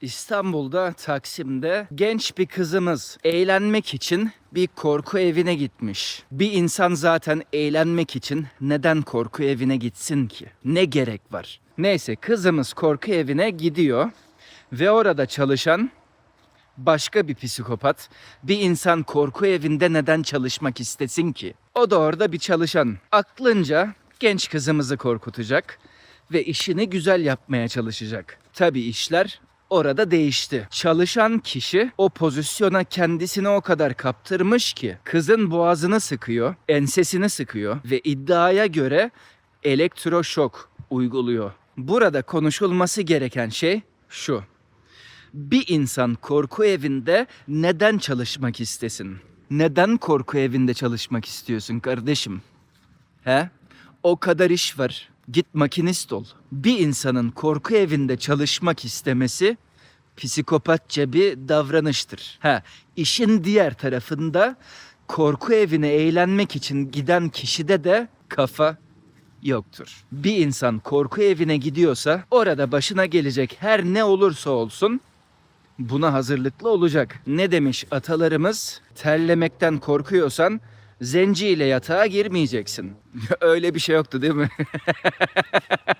İstanbul'da Taksim'de genç bir kızımız eğlenmek için bir korku evine gitmiş. Bir insan zaten eğlenmek için neden korku evine gitsin ki? Ne gerek var? Neyse kızımız korku evine gidiyor ve orada çalışan başka bir psikopat bir insan korku evinde neden çalışmak istesin ki? O da orada bir çalışan. Aklınca genç kızımızı korkutacak ve işini güzel yapmaya çalışacak. Tabii işler orada değişti. Çalışan kişi o pozisyona kendisini o kadar kaptırmış ki kızın boğazını sıkıyor, ensesini sıkıyor ve iddiaya göre elektroşok uyguluyor. Burada konuşulması gereken şey şu. Bir insan korku evinde neden çalışmak istesin? Neden korku evinde çalışmak istiyorsun kardeşim? He? O kadar iş var. Git makinist ol. Bir insanın korku evinde çalışmak istemesi psikopatça bir davranıştır. Ha, işin diğer tarafında korku evine eğlenmek için giden kişide de kafa yoktur. Bir insan korku evine gidiyorsa orada başına gelecek her ne olursa olsun buna hazırlıklı olacak. Ne demiş atalarımız? Terlemekten korkuyorsan zenci ile yatağa girmeyeceksin. Öyle bir şey yoktu değil mi?